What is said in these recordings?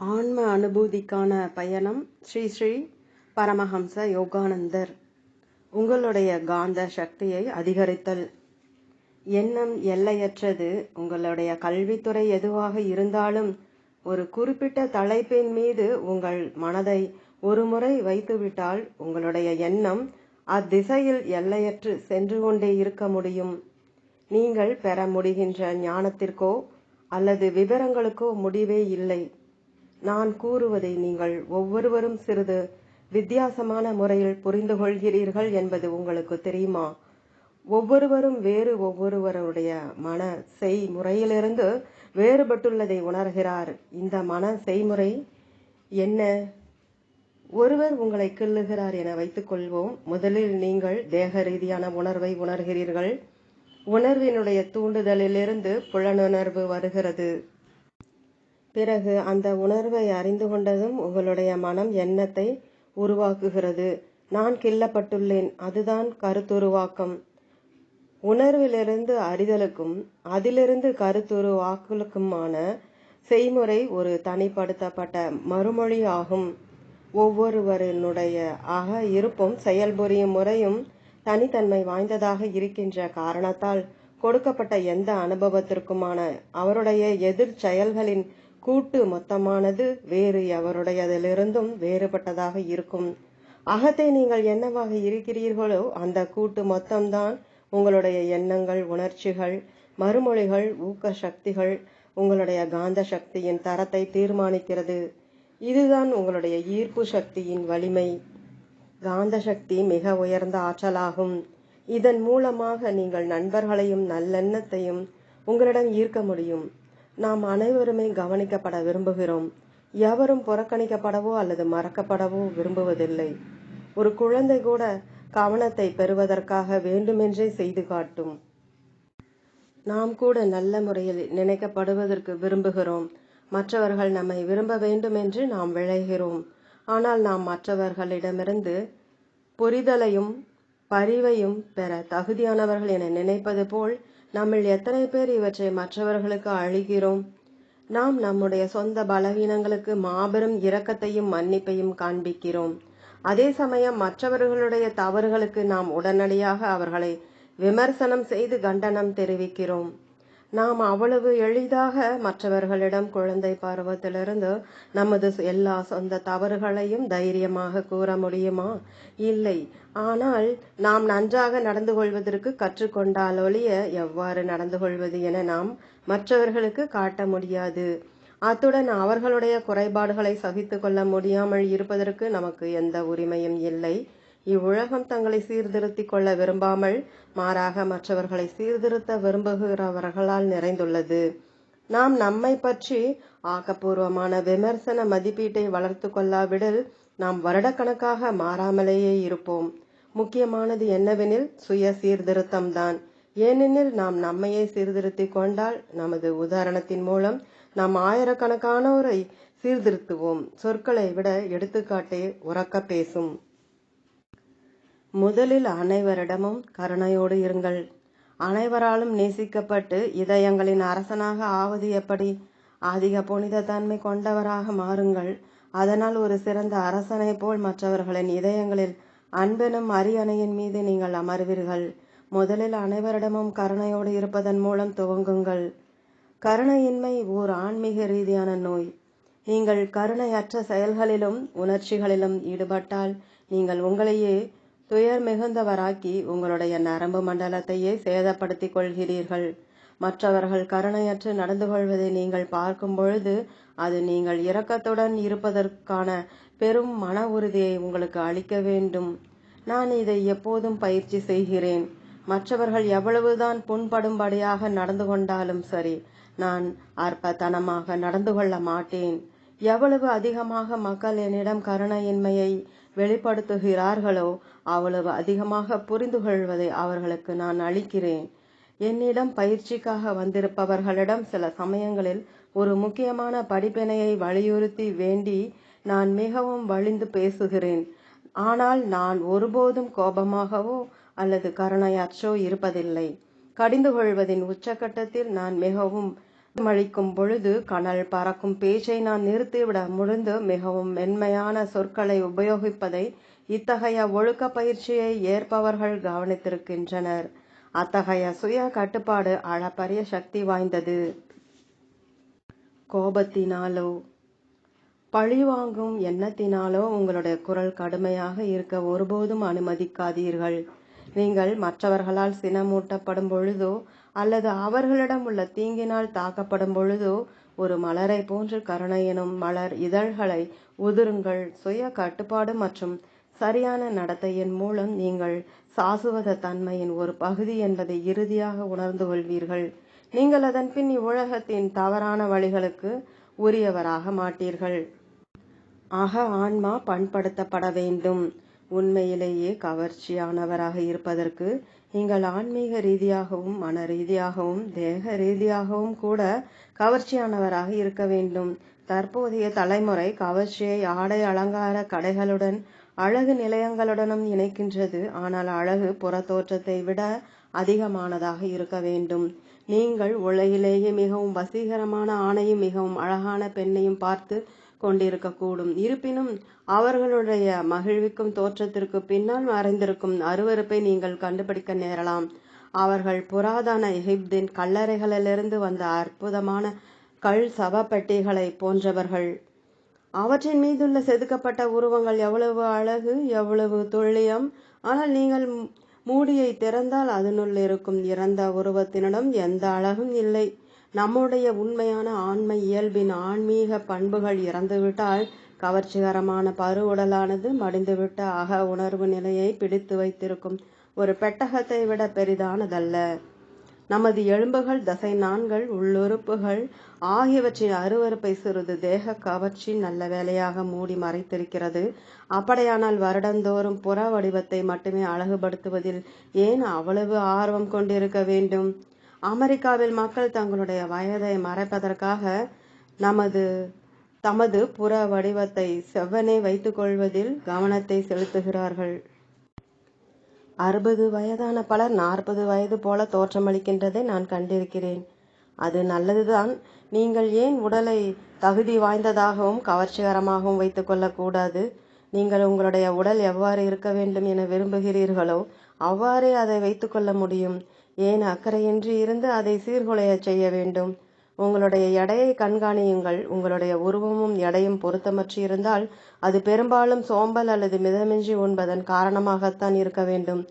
ஆன்ம அனுபூதிக்கான பயணம் ஸ்ரீ ஸ்ரீ பரமஹம்ச யோகானந்தர். உங்களுடைய காந்த சக்தியை அதிகரித்தல். எண்ணம் எல்லையற்றது. உங்களுடைய கல்வித்துறை எதுவாக இருந்தாலும் ஒரு குறிப்பிட்ட தலைப்பின் மீது உங்கள் மனதை ஒருமுறை வைத்துவிட்டால் உங்களுடைய எண்ணம் அத்திசையில் எல்லையற்று சென்று கொண்டே இருக்க முடியும். நீங்கள் பெற முடிகின்ற ஞானத்திற்கோ அல்லது விவரங்களுக்கோ முடிவே இல்லை. நான் கூறுவதை நீங்கள் ஒவ்வொருவரும் சிறிது வித்தியாசமான முறையில் புரிந்து கொள்கிறீர்கள் என்பது உங்களுக்கு தெரியுமா? ஒவ்வொருவரும் வேறு ஒவ்வொருவருடைய மன செய்முறையிலிருந்து வேறுபட்டுள்ளதை உணர்கிறார். இந்த மன செய்முறை என்ன? ஒருவர் உங்களை கிள்ளுகிறார் என வைத்துக்கொள்வோம். முதலில் நீங்கள் தேக ரீதியான உணர்வை உணர்கிறீர்கள். உணர்வினுடைய தூண்டுதலிலிருந்து புலனுணர்வு வருகிறது. பிறகு அந்த உணர்வை அறிந்து கொண்டதும் உங்களுடைய மனம் எண்ணத்தை உருவாக்குகிறது. நான் கிள்ளப்பட்டுள்ளேன். அதுதான் கருத்துருவாக்கம். உணர்விலிருந்து அறிதலுக்கும் அதிலிருந்து கருத்துருவாக்கலுக்குமான செய்முறை ஒரு தனிப்படுத்தப்பட்ட மறுமொழி ஆகும் ஒவ்வொருவரினுடைய அக இருப்பும் செயல்புரியும் முறையும் தனித்தன்மை வாய்ந்ததாக இருக்கின்ற காரணத்தால் கொடுக்கப்பட்ட எந்த அனுபவத்திற்குமான அவருடைய எதிர் செயல்களின் கூட்டு மொத்தமானது வேறு எவருடையதிலிருந்தும் வேறுபட்டதாக இருக்கும். அகத்தை நீங்கள் என்னவாக இருக்கிறீர்களோ அந்த கூட்டு மொத்தம்தான் உங்களுடைய எண்ணங்கள் உணர்ச்சிகள் மறுமொழிகள் ஊக்க சக்திகள் உங்களுடைய காந்த சக்தியின் தரத்தை தீர்மானிக்கிறது. இதுதான் உங்களுடைய ஈர்ப்பு சக்தியின் வலிமை. காந்த சக்தி மிக உயர்ந்த ஆற்றலாகும். இதன் மூலமாக நீங்கள் நண்பர்களையும் நல்லெண்ணத்தையும் உங்களிடம் ஈர்க்க முடியும். நாம் அனைவருமே கவனிக்கப்பட விரும்புகிறோம். எவரும் புறக்கணிக்கப்படவோ அல்லது மறக்கப்படவோ விரும்புவதில்லை. ஒரு குழந்தை கூட கவனத்தை பெறுவதற்காக வேண்டுமென்றே செய்து காட்டும். நாம் கூட நல்ல முறையில் நினைக்கப்படுவதற்கு விரும்புகிறோம். மற்றவர்கள் நம்மை விரும்ப வேண்டும் என்று நாம் விளைகிறோம் ஆனால் நாம் மற்றவர்களிடமிருந்து புரிதலையும் பரிவையும் பெற தகுதியானவர்கள் என நினைப்பது போல் நம்மில் எத்தனை பேர் இவற்றை மற்றவர்களுக்கு அழிகிறோம் நாம் நம்முடைய சொந்த பலவீனங்களுக்கு மாபெரும் இரக்கத்தையும் மன்னிப்பையும் காண்பிக்கிறோம். அதே சமயம் மற்றவர்களுடைய தவறுகளுக்கு நாம் உடனடியாக அவர்களை விமர்சனம் செய்து கண்டனம் தெரிவிக்கிறோம். நாம் அவ்வளவு எளிதாக மற்றவர்களிடம் குழந்தை பருவத்திலிருந்து நமது எல்லா சொந்த தவறுகளையும் தைரியமாக கூற முடியுமா? இல்லை. ஆனால் நாம் நன்றாக நடந்து கொள்வதற்கு கற்றுக்கொண்டால் ஒழிய எவ்வாறு நடந்து கொள்வது என நாம் மற்றவர்களுக்கு காட்ட முடியாது. அத்துடன் அவர்களுடைய குறைபாடுகளை சகித்து கொள்ள முடியாமல் இருப்பதற்கு நமக்கு எந்த உரிமையும் இல்லை. இவ்வுலகம் தங்களை சீர்திருத்திக் கொள்ள விரும்பாமல் மாறாக மற்றவர்களை சீர்திருத்த விரும்புகிறவர்களால் நிறைந்துள்ளது. நாம் நம்மை பற்றி ஆக்கப்பூர்வமான விமர்சன மதிப்பீட்டை வளர்த்து கொள்ளாவிடில் நாம் வருடக்கணக்காக மாறாமலேயே இருப்போம். முக்கியமானது என்னவெனில் சுய சீர்திருத்தம்தான் ஏனெனில் நாம் நம்மையே சீர்திருத்திக் கொண்டால் நமது உதாரணத்தின் மூலம் நாம் ஆயிரக்கணக்கானோரை சீர்திருத்துவோம். சொற்களை விட எடுத்துக்காட்டே உறக்க பேசும். முதலில் அனைவரிடமும் கருணையோடு இருங்கள். அனைவராலும் நேசிக்கப்பட்டு இதயங்களின் அரசனாக ஆவது எப்படி அதிக புனித தன்மை கொண்டவராக மாறுங்கள். அதனால் ஒரு சிறந்த அரசனை போல் மற்றவர்களின் இதயங்களில் அன்பெனும் அரியணையின் மீது நீங்கள் அமர்வீர்கள். முதலில் அனைவரிடமும் கருணையோடு இருப்பதன் மூலம் துவங்குங்கள். கருணையின்மை ஓர் ஆன்மீக ரீதியான நோய். நீங்கள் கருணையற்ற செயல்களிலும் உணர்ச்சிகளிலும் ஈடுபட்டால் நீங்கள் உங்களையே துயர் மிகுந்தவராக்கி உங்களுடைய நரம்பு மண்டலத்தையே சேதப்படுத்திக் கொள்கிறீர்கள். மற்றவர்கள் கருணையற்று நடந்து கொள்வதை நீங்கள் பார்க்கும் பொழுது அது நீங்கள் இரக்கத்துடன் இருப்பதற்கான பெரும் மன உறுதியை உங்களுக்கு அளிக்க வேண்டும். நான் இதை எப்போதும் பயிற்சி செய்கிறேன். மற்றவர்கள் எவ்வளவுதான் புண்படும்படியாக நடந்து கொண்டாலும் சரி நான் அற்பத்தனமாக நடந்து கொள்ள மாட்டேன். எவ்வளவு அதிகமாக மக்கள் என்னிடம் கருணையின்மையை வெளிப்படுத்துகிறார்களோ அவ்வளவு அதிகமாக புரிந்து கொள்வதை அவர்களுக்கு நான் அளிக்கிறேன். என்னிடம் பயிற்சிக்காக வந்திருப்பவர்களிடம் சில சமயங்களில் ஒரு முக்கியமான படிப்பினையை வலியுறுத்தி வேண்டி நான் மிகவும் வலிந்து பேசுகிறேன். ஆனால் நான் ஒருபோதும் கோபமாகவோ அல்லது கருணையற்றோ இருப்பதில்லை. கடிந்து கொள்வதின் உச்சக்கட்டத்தில் நான் மிகவும் மழிக்கும் பொழுது கனல் பறக்கும் பேச்சை நான் நிறுத்திவிட முடிந்து மிகவும் மென்மையான சொற்களை உபயோகிப்பதை இத்தகைய ஒழுக்க பயிற்சியை ஏற்பவர்கள் கவனித்திருக்கின்றனர். அத்தகைய சுய கட்டுப்பாடு அளப்பரிய சக்தி வாய்ந்தது. கோபத்தினாலோ பழிவாங்கும் எண்ணத்தினாலோ உங்களுடைய குரல் கடுமையாக இருக்க ஒருபோதும் அனுமதிக்காதீர்கள். நீங்கள் மற்றவர்களால் சினமூட்டப்படும் பொழுதோ அல்லது அவர்களிடம் உள்ள தீங்கினால் தாக்கப்படும் பொழுதோ ஒரு மலரை போன்று கருணை எனும் மலர் இதழ்களை உதிருங்கள். சுய கட்டுப்பாடு மற்றும் சரியான நடத்தையின் மூலம் நீங்கள் சாசுவத தன்மையின் ஒரு பகுதி என்பதை இறுதியாக உணர்ந்து கொள்வீர்கள். நீங்கள் அதன் பின் இவ்வுலகத்தின் தவறான வழிகளுக்கு உரியவராக மாட்டீர்கள். அக ஆன்மா பண்படுத்தப்பட வேண்டும். உண்மையிலேயே கவர்ச்சியானவராக இருப்பதற்கு நீங்கள் ஆன்மீக ரீதியாகவும் மன ரீதியாகவும் தேக ரீதியாகவும் கூட கவர்ச்சியானவராக இருக்க வேண்டும். தற்போதைய தலைமுறை கவர்ச்சியை ஆடை அலங்கார கடைகளுடன் அழகு நிலையங்களுடனும் இணைக்கின்றது. ஆனால் அழகு புறத்தோற்றத்தை விட அதிகமானதாக இருக்க வேண்டும். நீங்கள் உலகிலேயே மிகவும் வசீகரமான ஆணையும் மிகவும் அழகான பெண்ணையும் பார்த்து கொண்டிருக்கக்கூடும். இருப்பினும் அவர்களுடைய மகிழ்விக்கும் தோற்றத்திற்கு பின்னால் மறைந்திருக்கும் அருவருப்பை நீங்கள் கண்டுபிடிக்க நேரலாம். அவர்கள் புராதன எகிப்தின் கல்லறைகளிலிருந்து வந்த அற்புதமான கல் சவப்பெட்டிகளை போன்றவர்கள். அவற்றின் மீதுள்ள செதுக்கப்பட்ட உருவங்கள் எவ்வளவு அழகு எவ்வளவு துல்லியம். ஆனால் நீங்கள் மூடியை திறந்தால் அதனுள் இருக்கும் இறந்த உருவத்தினிடம் எந்த அழகும் இல்லை. நம்முடைய உண்மையான ஆண்மை இயல்பின் ஆன்மீக பண்புகள் இறந்துவிட்டால் கவர்ச்சிகரமான பருவுடலானது மடிந்துவிட்ட அக உணர்வு நிலையை பிடித்து வைத்திருக்கும் ஒரு பெட்டகத்தை விட பெரிதானதல்ல. நமது எலும்புகள் தசை நான்கள் உள்ளுறுப்புகள் ஆகியவற்றின் அருவறுப்பை சிறிது தேக கவர்ச்சி நல்ல வேலையாக மூடி மறைத்திருக்கிறது. அப்படியானால் வருடந்தோறும் புற வடிவத்தை மட்டுமே அழகுபடுத்துவதில் ஏன் அவ்வளவு ஆர்வம் கொண்டிருக்க வேண்டும்? அமெரிக்காவில் மக்கள் தங்களுடைய வயதை மறைப்பதற்காக நமது தமது புற வடிவத்தை செவ்வனே வைத்துக் கொள்வதில் கவனத்தை செலுத்துகிறார்கள். அறுபது வயதான பலர் நாற்பது வயது போல தோற்றமளிக்கின்றதை நான் கண்டிருக்கிறேன். அது நல்லதுதான். நீங்கள் ஏன் உடலை தகுதி வாய்ந்ததாகவும் கவர்ச்சிகரமாகவும் வைத்துக் கொள்ளக்கூடாது? நீங்கள் உங்களுடைய உடல் எவ்வாறு இருக்க வேண்டும் என விரும்புகிறீர்களோ அவ்வாறே அதை வைத்துக்கொள்ள முடியும். ஏன் அக்கறையின்றி இருந்து அதை சீர்குலைய செய்ய வேண்டும்? உங்களுடைய எடையை கண்காணியுங்கள். உங்களுடைய உருவமும் எடையும் பொருத்தமற்று இருந்தால் அது பெரும்பாலும் சோம்பல் அல்லது மிதமின்றி உண்பதன் காரணமாகத்தான் இருக்க வேண்டும்.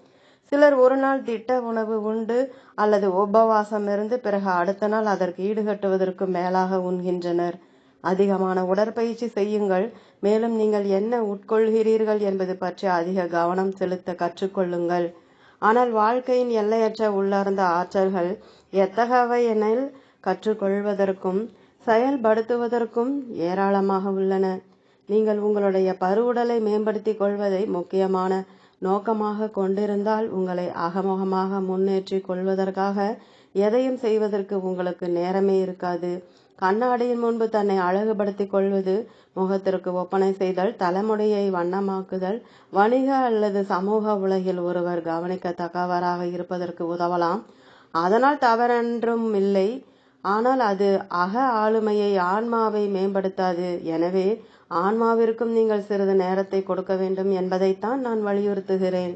சிலர் ஒரு நாள் திட்ட உணவு உண்டு அல்லது உபவாசம் இருந்து பிறகு அடுத்த நாள் அதற்கு ஈடுகட்டுவதற்கு மேலாக உண்கின்றனர். அதிகமான உடற்பயிற்சி செய்யுங்கள். மேலும் நீங்கள் என்ன உட்கொள்கிறீர்கள் என்பது பற்றி அதிக கவனம் செலுத்த கற்றுக்கொள்ளுங்கள். ஆனால் வாழ்க்கையின் எல்லையற்ற உள்ளார்ந்த ஆற்றல்கள் எத்தகவை எனில் கற்றுக்கொள்வதற்கும் செயல்படுத்துவதற்கும் ஏராளமாக உள்ளன. நீங்கள் உங்களுடைய பருவுடலை மேம்படுத்திக் கொள்வதை முக்கியமான நோக்கமாக கொண்டிருந்தால் உங்களை அகமுகமாக முன்னேற்றிக் கொள்வதற்காக எதையும் செய்வதற்கு உங்களுக்கு நேரமே இருக்காது. கண்ணாடியின் முன்பு தன்னை அழகுபடுத்திக் கொள்வது முகத்திற்கு ஒப்பனை செய்தல் தலைமுடியை வண்ணமாக்குதல் வணிக அல்லது சமூக உலகில் ஒருவர் கவனிக்கத்தக்கவராக இருப்பதற்கு உதவலாம். அதனால் தவறென்றும் இல்லை. ஆனால் அது அக ஆளுமையை ஆன்மாவை மேம்படுத்தாது. எனவே ஆன்மாவிற்கும் நீங்கள் சிறிது நேரத்தை கொடுக்க வேண்டும் என்பதைத்தான் நான் வலியுறுத்துகிறேன்.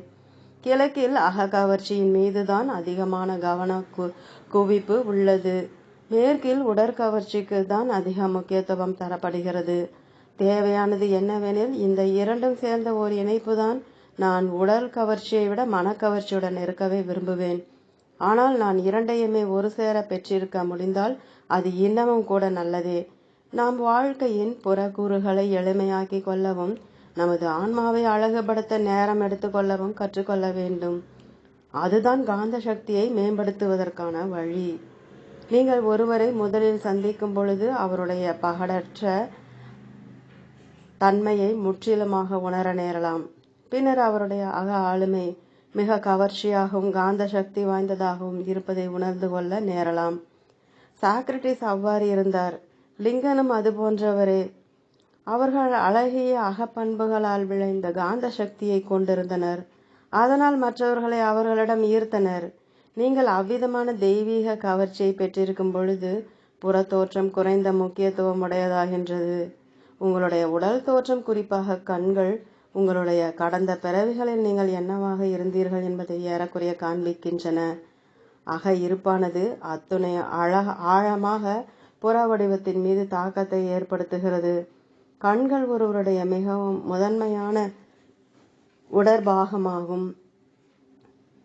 கிழக்கில் அகக்கவர்ச்சியின் மீதுதான் அதிகமான கவன கு குவிப்பு உள்ளது. மேற்கில் உடற்கவர்ச்சிக்கு தான் அதிக முக்கியத்துவம் தரப்படுகிறது. தேவையானது என்னவெனில் இந்த இரண்டும் சேர்ந்த ஒரு இணைப்பு தான் நான் உடல் கவர்ச்சியை விட மனக்கவர்ச்சியுடன் இருக்கவே விரும்புவேன். ஆனால் நான் இரண்டையுமே ஒரு சேர பெற்றிருக்க முடிந்தால் அது இன்னமும் கூட நல்லதே. நாம் வாழ்க்கையின் புறக்கூறுகளை எளிமையாக்கி கொள்ளவும் நமது ஆன்மாவை அழகுபடுத்த நேரம் எடுத்துக்கொள்ளவும் கற்றுக்கொள்ள வேண்டும். அதுதான் காந்த சக்தியை மேம்படுத்துவதற்கான வழி. நீங்கள் ஒருவரை முதலில் சந்திக்கும் பொழுது அவருடைய பகடற்ற தன்மையை முற்றிலுமாக உணர நேரலாம். பின்னர் அவருடைய அக ஆளுமை மிக கவர்ச்சியாகவும் காந்த சக்தி வாய்ந்ததாகவும் இருப்பதை உணர்ந்து கொள்ள நேரலாம். சாக்ரட்டிஸ் அவ்வாறு இருந்தார். லிங்கனும் அது போன்றவரே. அவர்கள் அழகிய அகப்பண்புகளால் விளைந்த காந்த சக்தியை கொண்டிருந்தனர். அதனால் மற்றவர்களை அவர்களிடம் ஈர்த்தனர். நீங்கள் அவ்விதமான தெய்வீக கவர்ச்சியை பெற்றிருக்கும் பொழுது புறத்தோற்றம் குறைந்த முக்கியத்துவம் உடையதாகின்றது. உங்களுடைய உடல் தோற்றம் குறிப்பாக கண்கள் உங்களுடைய கடந்த பிறவிகளில் நீங்கள் என்னவாக இருந்தீர்கள் என்பதை ஏறக்குறைய காண்பிக்கின்றன. அக இருப்பானது அத்துணை அழக ஆழமாக புற வடிவத்தின் மீது தாக்கத்தை ஏற்படுத்துகிறது. கண்கள் ஒருவருடைய மிகவும் முதன்மையான உடற்பாகமாகும்.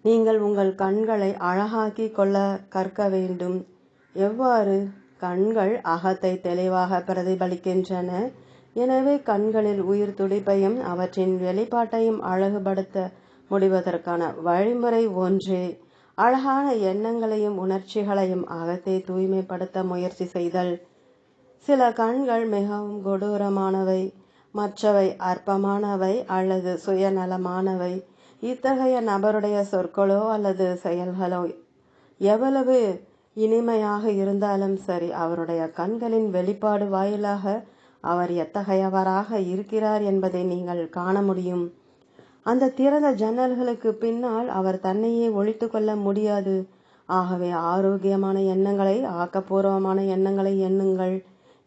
நீங்கள் உங்கள் கண்களை அழகாக்கி கொள்ள கற்க வேண்டும். எவ்வாறு? கண்கள் அகத்தை தெளிவாக பிரதிபலிக்கின்றன. எனவே கண்களில் உயிர் துடிப்பையும் அவற்றின் வெளிப்பாட்டையும் அழகுபடுத்த முடிவதற்கான வழிமுறை ஒன்றே. அழகான எண்ணங்களையும் உணர்ச்சிகளையும் அகத்தை தூய்மைப்படுத்த முயற்சி செய்தல். சில கண்கள் மிகவும் கொடூரமானவை மற்றவை அற்பமானவை அல்லது சுயநலமானவை. இத்தகைய நபருடைய சொற்களோ அல்லது செயல்களோ எவ்வளவு இனிமையாக இருந்தாலும் சரி அவருடைய கண்களின் வெளிப்பாடு வாயிலாக அவர் எத்தகையவராக இருக்கிறார் என்பதை நீங்கள் காண முடியும். அந்த திறந்த ஜன்னல்களுக்கு பின்னால் அவர் தன்னையே ஒழித்து கொள்ள முடியாது. ஆகவே ஆரோக்கியமான எண்ணங்களை ஆக்கப்பூர்வமான எண்ணங்களை எண்ணுங்கள்.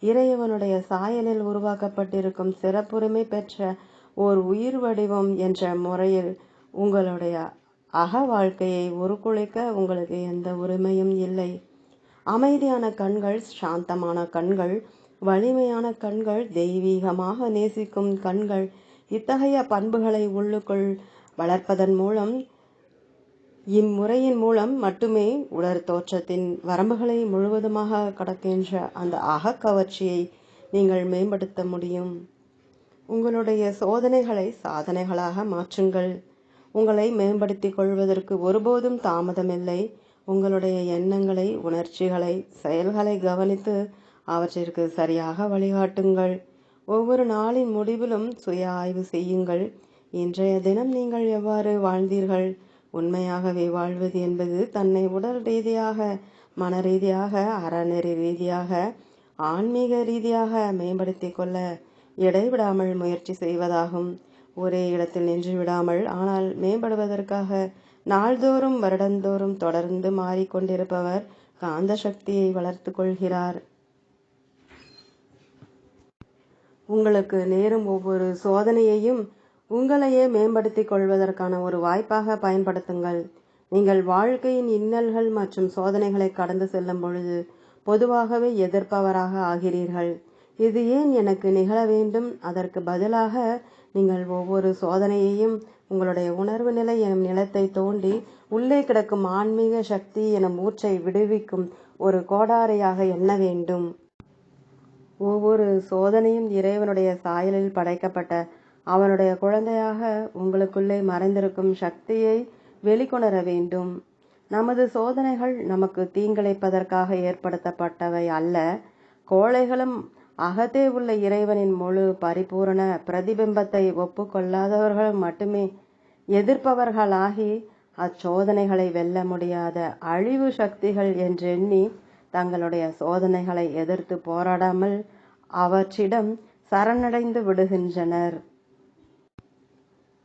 இறைவனுடைய சாயலில் உருவாக்கப்பட்டிருக்கும் சிறப்புரிமை பெற்ற ஓர் உயிர் வடிவம் என்ற முறையில் உங்களுடைய அக வாழ்க்கையை உருக்குலைக்க உங்களுக்கு எந்த உரிமையும் இல்லை. அமைதியான கண்கள் சாந்தமான கண்கள் வலிமையான கண்கள் தெய்வீகமாக நேசிக்கும் கண்கள் இத்தகைய பண்புகளை உள்ளுக்குள் வளர்ப்பதன் மூலம் இம்முறையின் மூலம் மட்டுமே உடற் தோற்றத்தின் வரம்புகளை முழுவதுமாக கடக்கின்ற அந்த அகக்கவர்ச்சியை நீங்கள் மேம்படுத்த முடியும். உங்களுடைய சோதனைகளை சாதனைகளாக மாற்றுங்கள். உங்களை மேம்படுத்திக் கொள்வதற்கு ஒருபோதும் தாமதமில்லை. உங்களுடைய எண்ணங்களை உணர்ச்சிகளை செயல்களை கவனித்து அவற்றிற்கு சரியாக வழிகாட்டுங்கள். ஒவ்வொரு நாளின் முடிவிலும் சுய ஆய்வு செய்யுங்கள். இன்றைய தினம் நீங்கள் எவ்வாறு வாழ்ந்தீர்கள்? உண்மையாகவே வாழ்வது என்பது தன்னை உடல் ரீதியாக மன ரீதியாக அறநெறி ரீதியாக ஆன்மீக ரீதியாக மேம்படுத்திக் கொள்ள இடைவிடாமல் முயற்சி செய்வதாகும். ஒரே இடத்தில் நின்று விடாமல் ஆனால் மேம்படுவதற்காக நாள்தோறும் வருடந்தோறும் தொடர்ந்து மாறிக்கொண்டிருப்பவர் காந்த சக்தியை வளர்த்து கொள்கிறார். உங்களுக்கு நேரும் ஒவ்வொரு சோதனையையும் உங்களையே மேம்படுத்திக் கொள்வதற்கான ஒரு வாய்ப்பாக பயன்படுத்துங்கள். நீங்கள் வாழ்க்கையின் இன்னல்கள் மற்றும் சோதனைகளை கடந்து செல்லும் பொழுது பொதுவாகவே எதிர்ப்பவராக ஆகிறீர்கள். இது ஏன் எனக்கு நிகழ வேண்டும்? அதற்கு பதிலாக நீங்கள் ஒவ்வொரு சோதனையையும் உங்களுடைய உணர்வு நிலை எனும் நிலத்தை தோண்டி உள்ளே கிடக்கும் ஆன்மீக சக்தி எனும் ஊற்றை விடுவிக்கும் ஒரு கோடாரையாக எண்ண வேண்டும். ஒவ்வொரு சோதனையும் இறைவனுடைய சாயலில் படைக்கப்பட்ட அவனுடைய குழந்தையாக உங்களுக்குள்ளே மறைந்திருக்கும் சக்தியை வெளிக்கொணர வேண்டும். நமது சோதனைகள் நமக்கு தீங்கிழைப்பதற்காக ஏற்படுத்தப்பட்டவை அல்ல. கோழைகளும் அகத்தே உள்ள இறைவனின் முழு பரிபூரண பிரதிபிம்பத்தை ஒப்புக்கொள்ளாதவர்கள் மட்டுமே எதிர்ப்பவர்களாகி அச்சோதனைகளை வெல்ல முடியாத அழிவு சக்திகள் என்றெண்ணி தங்களுடைய சோதனைகளை எதிர்த்து போராடாமல் அவற்றிடம் சரணடைந்து விடுகின்றனர்.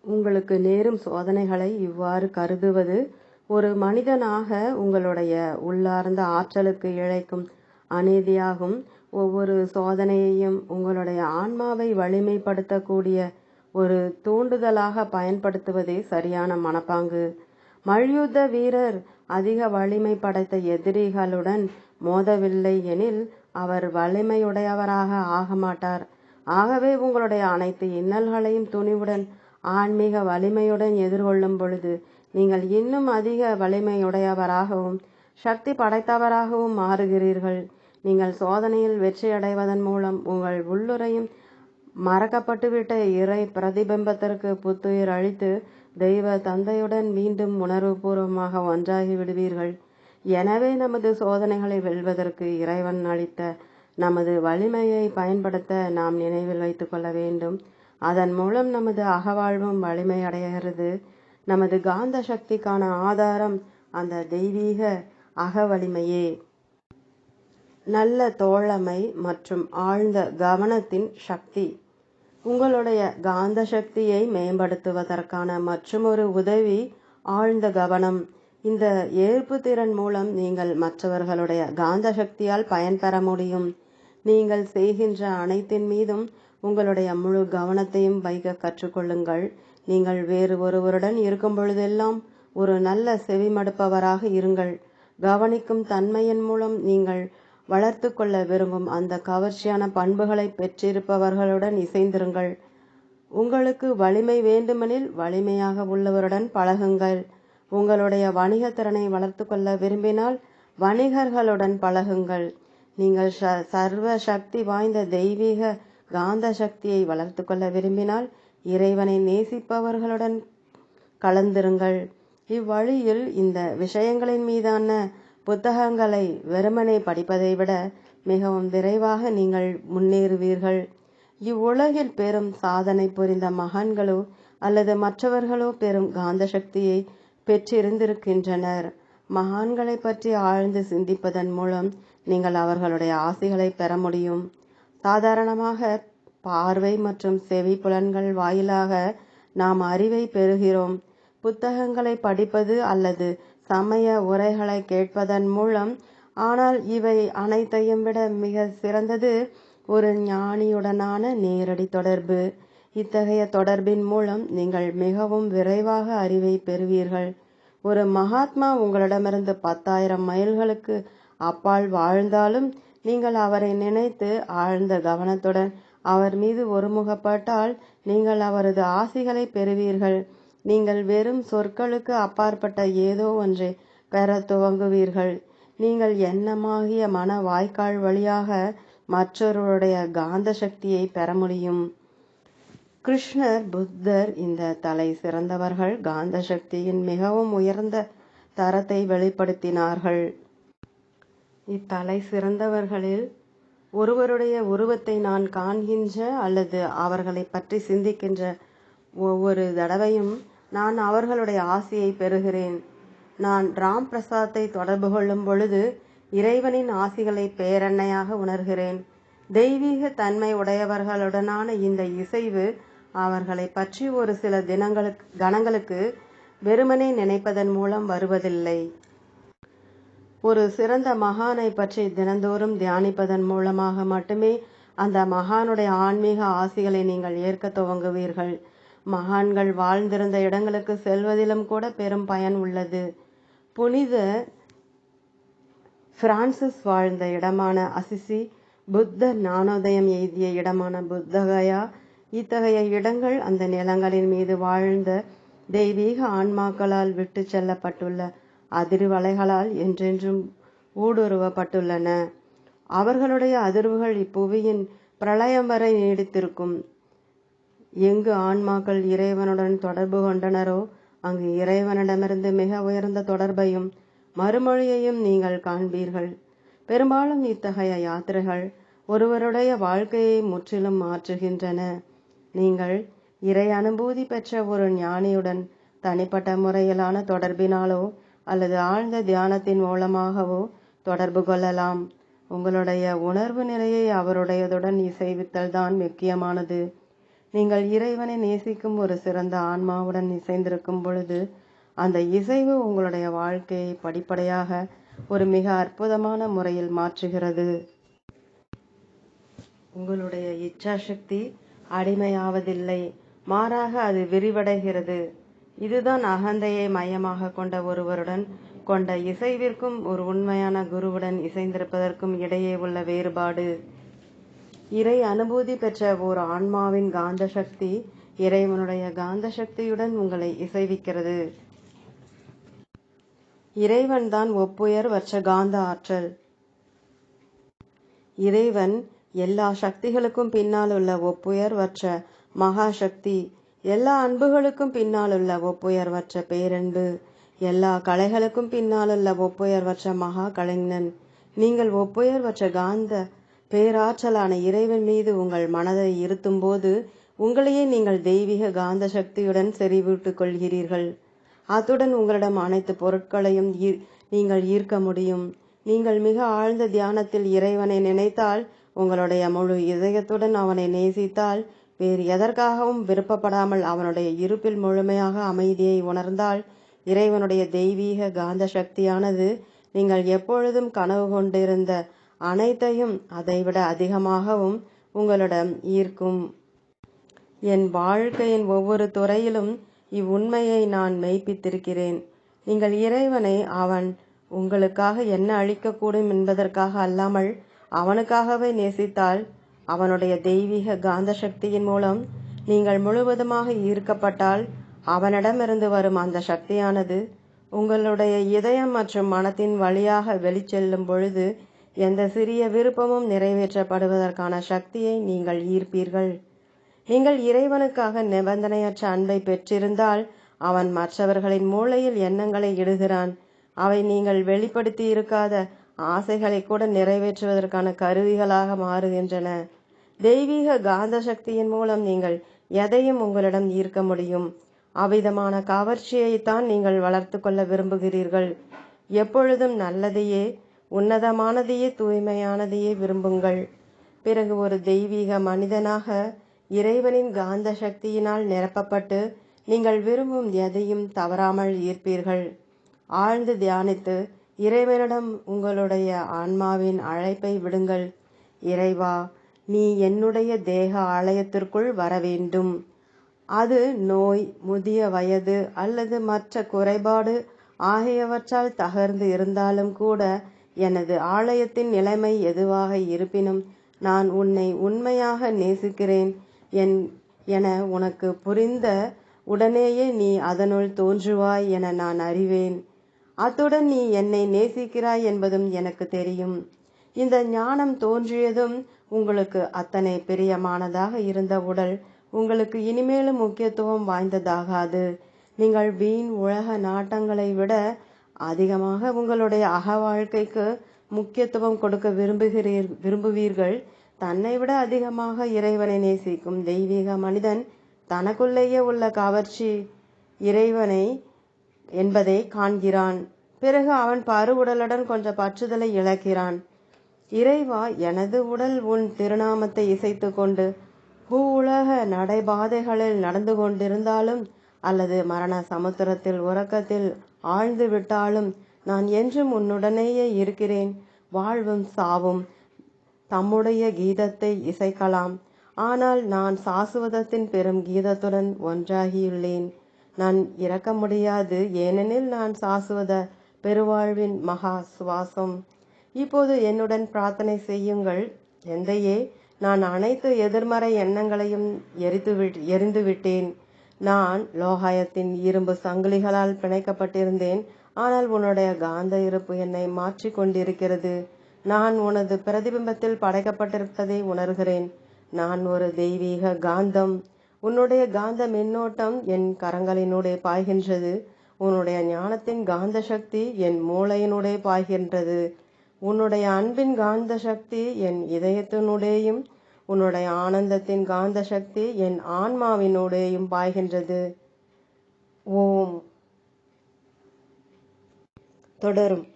உங்களுக்கு நேரும் சோதனைகளை இவ்வாறு கருதுவது ஒரு மனிதனாக உங்களுடைய உள்ளார்ந்த ஆற்றலுக்கு இழைக்கும் அநீதியாகும். ஒவ்வொரு சோதனையையும் உங்களுடைய ஆன்மாவை வலிமைப்படுத்தக்கூடிய ஒரு தூண்டுதலாக பயன்படுத்துவதே சரியான மனப்பாங்கு. மல்யுத்த வீரர் அதிக வலிமை படைத்த எதிரிகளுடன் மோதவில்லை எனில் அவர் வலிமையுடையவராக ஆக மாட்டார். ஆகவே உங்களுடைய அனைத்து இன்னல்களையும் துணிவுடன் ஆன்மீக வலிமையுடன் எதிர்கொள்ளும் பொழுது நீங்கள் இன்னும் அதிக வலிமையுடையவராகவும் சக்தி படைத்தவராகவும் மாறுகிறீர்கள். நீங்கள் சோதனையில் வெற்றியடைவதன் மூலம் உங்கள் உள்ளுரையும் மறக்கப்பட்டுவிட்ட இறை பிரதிபிம்பத்திற்கு புத்துயிர் அளித்து தெய்வ தந்தையுடன் மீண்டும் உணர்வுபூர்வமாக ஒன்றாகி விடுவீர்கள். எனவே நமது சோதனைகளை வெல்வதற்கு இறைவன் அளித்த நமது வலிமையை பயன்படுத்த நாம் நினைவில் வைத்துக் கொள்ள வேண்டும். அதன் மூலம் நமது அகவாழ்வும் வலிமை அடைகிறது. நமது காந்த சக்திக்கான ஆதாரம் அந்த தெய்வீக அக வலிமையே நல்ல தோழமை மற்றும் ஆழ்ந்த கவனத்தின் சக்தி. உங்களுடைய காந்த சக்தியை மேம்படுத்துவதற்கான மற்றுமொரு உதவி ஆழ்ந்த கவனம். இந்த ஏற்பு திறன் மூலம் நீங்கள் மற்றவர்களுடைய காந்த சக்தியால் பயன்பெற முடியும். நீங்கள் செய்கின்ற அனைத்தின் மீதும் உங்களுடைய முழு கவனத்தையும் வைக்க கற்றுக்கொள்ளுங்கள். நீங்கள் வேறு ஒருவருடன் இருக்கும் பொழுதெல்லாம் ஒரு நல்ல செவிமடுப்பவராக இருங்கள். கவனிக்கும் தன்மையின் மூலம் நீங்கள் வளர்த்து கொள்ள விரும்பும் அந்த கவர்ச்சியான பண்புகளை பெற்றிருப்பவர்களுடன் இசைந்திருங்கள். உங்களுக்கு வலிமை வேண்டுமெனில் வலிமையாக உள்ளவருடன் பழகுங்கள். உங்களுடைய வணிக திறனை வளர்த்து கொள்ள விரும்பினால் வணிகர்களுடன் பழகுங்கள். நீங்கள் ச- சர்வ சக்தி வாய்ந்த தெய்வீக காந்த சக்தியை வளர்த்து கொள்ள விரும்பினால் இறைவனை நேசிப்பவர்களுடன் கலந்திருங்கள். இவ்வழியில் இந்த விஷயங்களின் மீதான புத்தகங்களை வெறுமனே படிப்பதை விட மிகவும் விரைவாக நீங்கள் முன்னேறுவீர்கள். இவ்வுலகில் பெரும் சாதனை புரிந்த மகான்களோ அல்லது மற்றவர்களோ பெரும் காந்த சக்தியை பெற்றிருந்திருக்கின்றனர். மகான்களை பற்றி ஆழ்ந்து சிந்திப்பதன் மூலம் நீங்கள் அவர்களுடைய ஆசைகளை பெற முடியும். சாதாரணமாக பார்வை மற்றும் செவி புலன்கள் வாயிலாக நாம் அறிவை பெறுகிறோம். புத்தகங்களை படிப்பது அல்லது சமய உரைகளை கேட்பதன் மூலம் ஆனால் இவை அனைத்தையும் விட மிக சிறந்தது ஒரு ஞானியுடனான நேரடி தொடர்பு. இத்தகைய தொடர்பின் மூலம் நீங்கள் மிகவும் விரைவாக அறிவை பெறுவீர்கள். ஒரு மகாத்மா உங்களிடமிருந்து பத்தாயிரம் மைல்களுக்கு அப்பால் வாழ்ந்தாலும் நீங்கள் அவரை நினைத்து ஆழ்ந்த கவனத்துடன் அவர் மீது ஒருமுகப்பட்டால் நீங்கள் அவரது ஆசிகளை பெறுவீர்கள். நீங்கள் வெறும் சொற்களுக்கு அப்பாற்பட்ட ஏதோ ஒன்றை பெறத் துவங்குவீர்கள். நீங்கள் எண்ணமாகிய மன வாய்க்கால் வழியாக மற்றொருவருடைய காந்த சக்தியை பெற முடியும். கிருஷ்ணர் புத்தர் இந்த தலை சிறந்தவர்கள். காந்த சக்தியின் மிகவும் உயர்ந்த தரத்தை வெளிப்படுத்தினார்கள். இத்தலை சிறந்தவர்களில் ஒருவருடைய உருவத்தை நான் காண்கின்ற அல்லது அவர்களை பற்றி சிந்திக்கின்ற ஒவ்வொரு தடவையும் நான் அவர்களுடைய ஆசியை பெறுகிறேன். நான் ராம் பிரசாத்தை தொடர்பு கொள்ளும் பொழுது இறைவனின் ஆசிகளை பேரன்னையாக உணர்கிறேன். தெய்வீக தன்மை உடையவர்களுடனான இந்த இசைவு அவர்களை பற்றி ஒரு சில தினங்களுக்கு கணங்களுக்கு வெறுமனே நினைப்பதன் மூலம் வருவதில்லை. ஒரு சிறந்த மகானை பற்றி தினந்தோறும் தியானிப்பதன் மூலமாக மட்டுமே அந்த மகானுடைய ஆன்மீக ஆசிகளை நீங்கள் ஏற்க துவங்குவீர்கள். மகான்கள் வாழ்ந்திருந்த இடங்களுக்கு செல்வதிலும் கூட பெரும் பயன் உள்ளது. புனித பிரான்சிஸ் வாழ்ந்த இடமான அசிசி புத்த ஞானோதயம் எய்திய இடமான புத்தகயா? இத்தகைய இடங்கள் அந்த நிலங்களின் மீது வாழ்ந்த தெய்வீக ஆன்மாக்களால் விட்டு செல்லப்பட்டுள்ள அதிர்வலைகளால் என்றென்றும் ஊடுருவப்பட்டுள்ளன. அவர்களுடைய அதிர்வுகள் இப்புவியின் பிரளயம் வரை நீடித்திருக்கும். எங்கு ஆன்மாக்கள் இறைவனுடன் தொடர்பு கொண்டனரோ அங்கு இறைவனிடமிருந்து மிக உயர்ந்த தொடர்பையும் மறுமொழியையும் நீங்கள் காண்பீர்கள். பெரும்பாலும் இத்தகைய யாத்திரைகள் ஒருவருடைய வாழ்க்கையை முற்றிலும் மாற்றுகின்றன. நீங்கள் இறை அனுபூதி பெற்ற ஒரு ஞானியுடன் தனிப்பட்ட முறையிலான தொடர்பினாலோ அல்லது ஆழ்ந்த தியானத்தின் மூலமாகவோ தொடர்பு கொள்ளலாம். உங்களுடைய உணர்வு நிலையை அவருடையதுடன் இசைவித்தல் தான் முக்கியமானது. நீங்கள் இறைவனை நேசிக்கும் ஒரு சிறந்த ஆன்மாவுடன் இசைந்திருக்கும் பொழுது அந்த இசைவு உங்களுடைய வாழ்க்கையை படிப்படியாக ஒரு மிக அற்புதமான முறையில் மாற்றுகிறது. உங்களுடைய இச்சாசக்தி அடிமையாவதில்லை. மாறாக அது விரிவடைகிறது. இதுதான் அகந்தையை மையமாக கொண்ட ஒருவருடன் கொண்ட இசைவிற்கும் ஒரு உண்மையான குருவுடன் இசைந்திருப்பதற்கும் இடையே உள்ள வேறுபாடு. இறை அனுபூதி பெற்ற ஓர் ஆன்மாவின் காந்த சக்தி இறைவனுடைய காந்த சக்தியுடன் உங்களை இசைவிக்கிறது. இறைவன் தான் ஒப்புயர் வற்ற காந்த ஆற்றல். இறைவன் எல்லா சக்திகளுக்கும் பின்னால் உள்ள ஒப்புயர்வற்ற மகா சக்தி எல்லா அன்புகளுக்கும் பின்னால் உள்ள ஒப்புயர்வற்ற பேரன்பு எல்லா கலைகளுக்கும் பின்னால் உள்ள ஒப்புயர்வற்ற மகா கலைஞன் நீங்கள் ஒப்புயர்வற்ற காந்த பேராற்றலான இறைவன் மீது உங்கள் மனதை இருத்தும் போது உங்களையே நீங்கள் தெய்வீக காந்த சக்தியுடன் செறிவூட்டுக் கொள்கிறீர்கள். அத்துடன் உங்களிடம் அனைத்து பொருட்களையும் ஈர்- நீங்கள் ஈர்க்க முடியும். நீங்கள் மிக ஆழ்ந்த தியானத்தில் இறைவனை நினைத்தால் உங்களுடைய முழு இதயத்துடன் அவனை நேசித்தால் வேறு எதற்காகவும் விருப்பப்படாமல் அவனுடைய இருப்பில் முழுமையாக அமைதியை உணர்ந்தால் இறைவனுடைய தெய்வீக காந்த சக்தியானது நீங்கள் எப்பொழுதும் கனவு கொண்டிருந்த அனைத்தையும் அதைவிட அதிகமாகவும் உங்களிடம் ஈர்க்கும். என் வாழ்க்கையின் ஒவ்வொரு துறையிலும் இவ்வுண்மையை நான் மெய்ப்பித்திருக்கிறேன். நீங்கள் இறைவனை அவன் உங்களுக்காக என்ன அளிக்கக்கூடும் என்பதற்காக அல்லாமல் அவனுக்காகவே நேசித்தால் அவனுடைய தெய்வீக காந்த சக்தியின் மூலம் நீங்கள் முழுவதுமாக ஈர்க்கப்பட்டால் அவனிடமிருந்து வரும் அந்த சக்தியானது உங்களுடைய இதயம் மற்றும் மனத்தின் வழியாக வெளிச்செல்லும் பொழுது எந்த சிறிய விருப்பமும் நிறைவேற்றப்படுவதற்கான சக்தியை நீங்கள் ஈர்ப்பீர்கள். நீங்கள் இறைவனுக்காக நிபந்தனையற்ற அன்பை பெற்றிருந்தால் அவன் மற்றவர்களின் மூளையில் எண்ணங்களை இடுகிறான். அவை நீங்கள் வெளிப்படுத்தி இருக்காத ஆசைகளை கூட நிறைவேற்றுவதற்கான கருவிகளாக மாறுகின்றன. தெய்வீக காந்த சக்தியின் மூலம் நீங்கள் எதையும் உங்களிடம் ஈர்க்க முடியும். அவ்விதமான கவர்ச்சியைத்தான் நீங்கள் வளர்த்து கொள்ள விரும்புகிறீர்கள். எப்பொழுதும் நல்லதையே உன்னதமானதையே தூய்மையானதையே விரும்புங்கள். பிறகு ஒரு தெய்வீக மனிதனாக இறைவனின் காந்த சக்தியினால் நிரப்பப்பட்டு நீங்கள் விரும்பும் எதையும் தவறாமல் ஈர்ப்பீர்கள். ஆழ்ந்து தியானித்து இறைவனிடம் உங்களுடைய ஆன்மாவின் அழைப்பை விடுங்கள். இறைவா நீ என்னுடைய தேக ஆலயத்திற்குள் வர வேண்டும். அது நோய் முதிய வயது அல்லது மற்ற குறைபாடு ஆகியவற்றால் தகர்ந்து இருந்தாலும் கூட எனது ஆலயத்தின் நிலைமை எதுவாக இருப்பினும் நான் உன்னை உண்மையாக நேசிக்கிறேன். என் என உனக்கு புரிந்த உடனேயே நீ அதனுள் தோன்றுவாய் என நான் அறிவேன். அத்துடன் நீ என்னை நேசிக்கிறாய் என்பதும் எனக்கு தெரியும். இந்த ஞானம் தோன்றியதும் உங்களுக்கு அத்தனை பிரியமானதாக இருந்த உடல் உங்களுக்கு இனிமேலும் முக்கியத்துவம் வாய்ந்ததாகாது. நீங்கள் வீண் உலக நாட்டங்களை விட அதிகமாக உங்களுடைய அக வாழ்க்கைக்கு முக்கியத்துவம் கொடுக்க விரும்புகிறீர் விரும்புவீர்கள். தன்னை விட அதிகமாக இறைவனை நேசிக்கும் தெய்வீக மனிதன் தனக்குள்ளேயே உள்ள கவர்ச்சி இறைவனை என்பதை காண்கிறான். பிறகு அவன் பருவுடலுடன் கொஞ்சம் பற்றுதலை இழக்கிறான். இறைவா எனது உடல் உன் திருநாமத்தை இசைத்து கொண்டு பூ உலக நடைபாதைகளில் நடந்து கொண்டிருந்தாலும் அல்லது மரண சமுத்திரத்தில் உறக்கத்தில் ஆழ்ந்து விட்டாலும் நான் என்றும் உன்னுடனேயே இருக்கிறேன். வாழ்வும் சாவும் தம்முடைய கீதத்தை இசைக்கலாம். ஆனால் நான் சாசுவதத்தின் பெரும் கீதத்துடன் ஒன்றாகியுள்ளேன். நான் இறக்க முடியாது ஏனெனில் நான் சாசுவத பெருவாழ்வின் மகா சுவாசம். இப்போது என்னுடன் பிரார்த்தனை செய்யுங்கள். எந்தையே நான் அனைத்து எதிர்மறை எண்ணங்களையும் எரித்து எரிந்து எரிந்துவிட்டேன். நான் லோகாயத்தின் இரும்பு சங்கிலிகளால் பிணைக்கப்பட்டிருந்தேன். ஆனால் உன்னுடைய காந்த இருப்பு என்னை மாற்றி கொண்டிருக்கிறது. நான் உனது பிரதிபிம்பத்தில் படைக்கப்பட்டிருப்பதை உணர்கிறேன். நான் ஒரு தெய்வீக காந்தம். உன்னுடைய காந்த மின்னோட்டம் என் கரங்களினூடே பாய்கின்றது. உன்னுடைய ஞானத்தின் காந்த சக்தி என் மூளையினுடைய பாய்கின்றது. உன்னுடைய அன்பின் காந்த சக்தி என் இதயத்தினுடையும் உன்னுடைய ஆனந்தத்தின் காந்த சக்தி என் ஆன்மாவினோடையும் பாய்கின்றது. ஓம். தொடரும்.